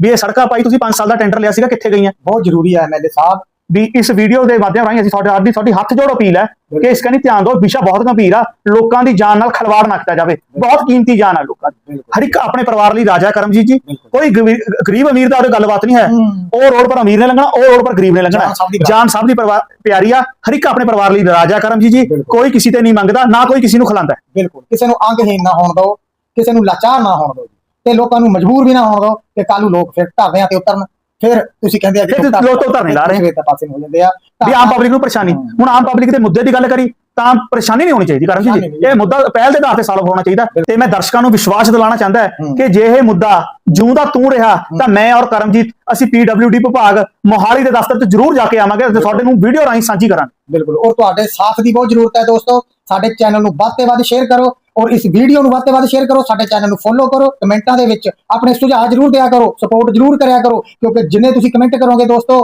ਵੀ ਇਹ ਸੜਕਾਂ ਪਾਈ ਤੁਸੀਂ 5 ਸਾਲ ਦਾ ਟੈਂਡਰ ਲਿਆ ਸੀਗਾ ਕਿੱਥੇ ਗਈਆਂ? ਬਹੁਤ ਜ਼ਰੂਰੀ ਹੈ ਐਮਐਲਏ ਸਾਹਿਬ। ਵੀ ਇਸ ਵੀਡੀਓ ਦੇ ਮਾਧਿਅਮ ਰਾਹੀਂ ਅਸੀਂ ਤੁਹਾਡੇ ਆਪ ਦੀ ਤੁਹਾਡੀ ਹੱਥ ਜੋੜ ਅਪੀਲ ਹੈ ਕਿ ਇਸ ਕਨੀ ਧਿਆਨ ਦਿਓ ਵਿਸ਼ਾ ਬਹੁਤ ਗੰਭੀਰ ਆ ਲੋਕਾਂ ਦੀ ਜਾਨ ਨਾਲ ਖਲਵਾੜ ਨਾ ਕੀਤਾ ਜਾਵੇ। ਬਹੁਤ ਕੀਮਤੀ ਜਾਨ ਆ ਲੋਕਾਂ ਦੀ। ਹਰ ਇੱਕ ਆਪਣੇ ਪਰਿਵਾਰ ਲਈ ਰਾਜਾ ਕਰਮਜੀਤ ਜੀ। ਬਿਲਕੁਲ। ਕੋਈ ਗਰੀਬ ਅਮੀਰ ਦਾ ਉਹਦੇ ਗੱਲਬਾਤ ਨਹੀਂ ਹੈ। ਉਹ ਰੋਡ ਪਰ ਅਮੀਰ ਨੇ ਲੰਘਣਾ ਉਹ ਰੋਡ ਪਰ ਗਰੀਬ ਨੇ ਲੰਘਣਾ। ਜਾਨ ਸਭ ਦੀ ਦੀ ਪਰਿਵਾਰ ਪਿਆਰੀ ਆ ਹਰ ਇੱਕ ਆਪਣੇ ਪਰਿਵਾਰ ਲਈ ਰਾਜਾ ਕਰਮਜੀਤ ਜੀ। ਬਿਲਕੁਲ। ਕੋਈ ਕਿਸੇ ਤੇ ਨਹੀਂ ਮੰਗਦਾ ਨਾ ਕੋਈ ਕਿਸੇ ਨੂੰ ਖਿਲਾਉਂਦਾ। ਬਿਲਕੁਲ। ਕਿਸੇ ਨੂੰ ਅੰਗਹੀਨ ਨਾ ਹੋਣ ਦਿਓ ਕਿਸੇ ਨੂੰ ਲਾਚਾਰ ਨਾ ਹੋਣ ਦਿਓ। ਤੇ ਲੋਕਾਂ ਨੂੰ ਮਜਬੂਰ ਵੀ ਨਾ ਹੋਣ ਦਿਓ ਕਿ ਕੱਲ ਨੂੰ ਲੋਕ ਫਿਰ ਧਰਨਿਆਂ ਤੇ ਉਤਰਨ। ਫਿਰ ਤੁਸੀਂ ਕਹਿੰਦੇ ਆ ਕਿ ਫਿਰ ਲੋਕ ਤੋਂ ਧਰਨੇ ਲਾ ਰਹੇ। ਦੇ ਪਾਸੇ ਨੂੰ ਹੋ ਜਾਂਦੇ ਆ। ਵੀ ਆਮ ਪਬਲਿਕ ਨੂੰ ਪਰੇਸ਼ਾਨੀ। ਹੁਣ ਆਮ ਪਬਲਿਕ ਦੇ ਮੁੱਦੇ ਦੀ ਗੱਲ ਕਰੀ ਤਾਂ ਪਰੇਸ਼ਾਨੀ ਨਹੀਂ ਹੋਣੀ ਚਾਹੀਦੀ ਪਰੇਸ਼ਾਨੀ ਜੀ। ਇਹ ਮੁੱਦਾ ਪਹਿਲ ਦੇ ਆਧਾਰ ਤੇ ਸਾਲਵ ਹੋਣਾ ਚਾਹੀਦਾ। ਤੇ ਮੈਂ ਦਰਸ਼ਕਾਂ ਨੂੰ ਵਿਸ਼ਵਾਸ ਦਿਲਾਉਣਾ ਚਾਹੁੰਦਾ ਹੂੰ। ਕਿ ਜੇ ਇਹ ਮੁੱਦਾ ਜੂੰ ਦਾ ਤੂੰ ਰਿਹਾ ਤਾਂ ਮੈਂ ਔਰ ਕਰਮਜੀਤ ਅਸੀਂ ਪੀਡਬਲਯੂਡੀ ਵਿਭਾਗ ਮੋਹਾਲੀ ਦੇ ਦਫ਼ਤਰ ਤੇ ਜ਼ਰੂਰ ਜਾ ਕੇ ਆਵਾਂਗੇ ਤੇ ਤੁਹਾਡੇ ਨੂੰ ਵੀਡੀਓ ਰਾਹੀਂ ਸਾਂਝੀ ਕਰਾਂਗੇ। ਬਿਲਕੁਲ। ਔਰ ਤੁਹਾਡੇ ਸਾਥ ਦੀ ਬਹੁਤ ਜ਼ਰੂਰਤ ਹੈ ਦੋਸਤੋ। ਸਾਡੇ ਚੈਨਲ ਨੂੰ ਵੱਧ ਤੋਂ ਵੱਧ ਸ਼ੇਅਰ ਕਰੋ। ਔਰ ਇਸ ਵੀਡੀਓ ਨੂੰ ਵੱਧ ਤੋਂ ਵੱਧ ਸ਼ੇਅਰ ਕਰੋ ਸਾਡੇ ਚੈਨਲ ਨੂੰ ਫੋਲੋ ਕਰੋ ਕਮੈਂਟਾਂ ਦੇ ਵਿੱਚ ਆਪਣੇ ਸੁਝਾਅ ਜ਼ਰੂਰ ਦਿਆ ਕਰੋ ਸਪੋਰਟ ਜ਼ਰੂਰ ਕਰਿਆ ਕਰੋ ਕਿਉਂਕਿ ਜਿੰਨੇ ਤੁਸੀਂ ਕਮੈਂਟ ਕਰੋਗੇ ਦੋਸਤੋ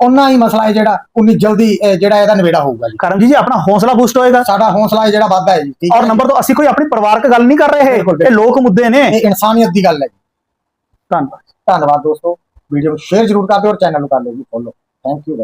ਉਨਾ ਹੀ ਮਸਲਾ ਹੈ ਜਿਹੜਾ ਉਨੀ ਜਲਦੀ ਜਿਹੜਾ ਇਹਦਾ ਨਿਬੇੜਾ ਹੋਊਗਾ ਜੀ। ਕਰਮਜੀਤ ਜੀ ਆਪਣਾ ਹੌਸਲਾ ਬੂਸਟ ਹੋਏਗਾ। ਸਾਡਾ ਹੌਸਲਾ ਜਿਹੜਾ ਵੱਧਦਾ ਹੈ ਜੀ ਠੀਕ ਔਰ ਨੰਬਰ ਦੋ ਅਸੀਂ ਕੋਈ ਆਪਣੀ ਪਰਿਵਾਰਕ ਗੱਲ ਨਹੀਂ ਕਰ ਰਹੇ ਇਹ ਲੋਕ ਮੁੱਦੇ ਨੇ। ਇਹ ਇਨਸਾਨੀਅਤ ਦੀ ਗੱਲ ਹੈ ਜੀ। ਧੰਨਵਾਦ। ਧੰਨਵਾਦ ਦੋਸਤੋ। ਵੀਡੀਓ ਨੂੰ ਸ਼ੇਅਰ ਜ਼ਰੂਰ ਕਰ ਦਿਓ ਔਰ ਚੈਨਲ ਨੂੰ ਕਰ ਲਿਓ ਜੀ ਫੋਲੋ ਥੈਂਕ ਯੂ